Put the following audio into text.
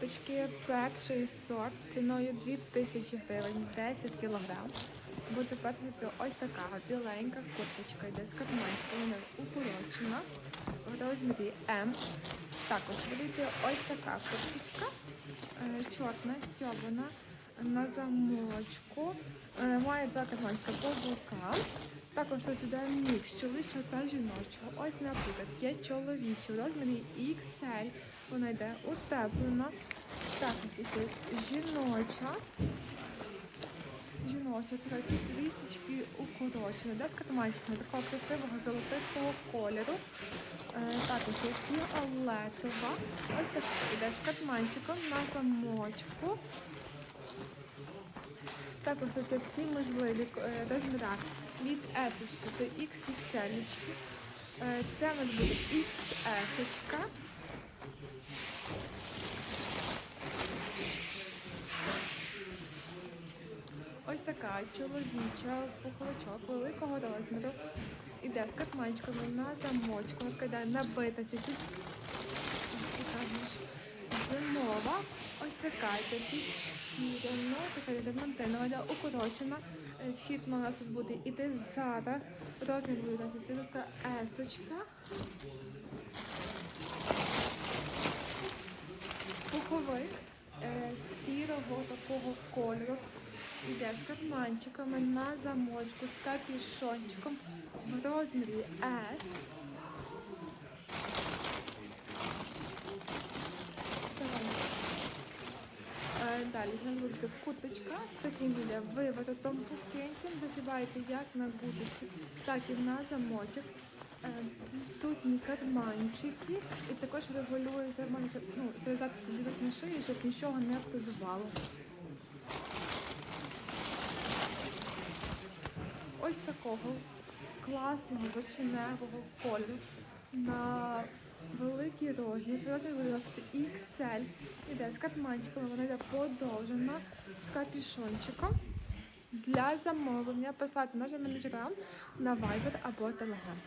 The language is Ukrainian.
курточки перший сорт ціною 2000 гривень, 10 кілограм. Буде ось така біленька курточка, йде з карманською, вона укорочена в розмірі М. Також буде ось така курточка, е, чорна, стьобана, на замочку. Е, Має два карманська по бокам. Також тут іде мікс чоловічого та жіночого. Ось, наприклад, є чоловічий в розмірі XL. Вона йде утеплена. Також тут жіноча. Жіноча трохи трішечки укорочена. Де з карманчиками такого красивого золотистого кольору. Е, також є фіолетова. Ось так іде з карманчиком на замочку. Також це всі можливі е, розміри від епічки до XXL. Е, Це у нас буде XS. Ось така чоловіча пуховичок великого розміру. Іде з катманчиками на замочку, йде набита чуть-чуть. Зимова. Ось така йде підшкіряна, така йде мантинова, укорочена. Е, Фітма у нас тут буде іде зада. Розмір буде у нас іде така есочка. Пуховик е, сірого такого кольору. Іде з карманчиками на замочку, з капюшончиком в розмірі S. Е, в нас буде куточка, таким буде виворотом пухкеньким. Засіваєте як на гудочки, так і на замочок. Е, Відсутні карманчики і також можна ну, зав'язати собі на шиї, щоб нічого не прибивало. Ось такого класного вичиневого кольору на розмір. Розмір буде XL. Іде з карманчиками, вона йде подовжена з капюшончиком. Для замовлення послати нашим менеджерам на Viber або Telegram.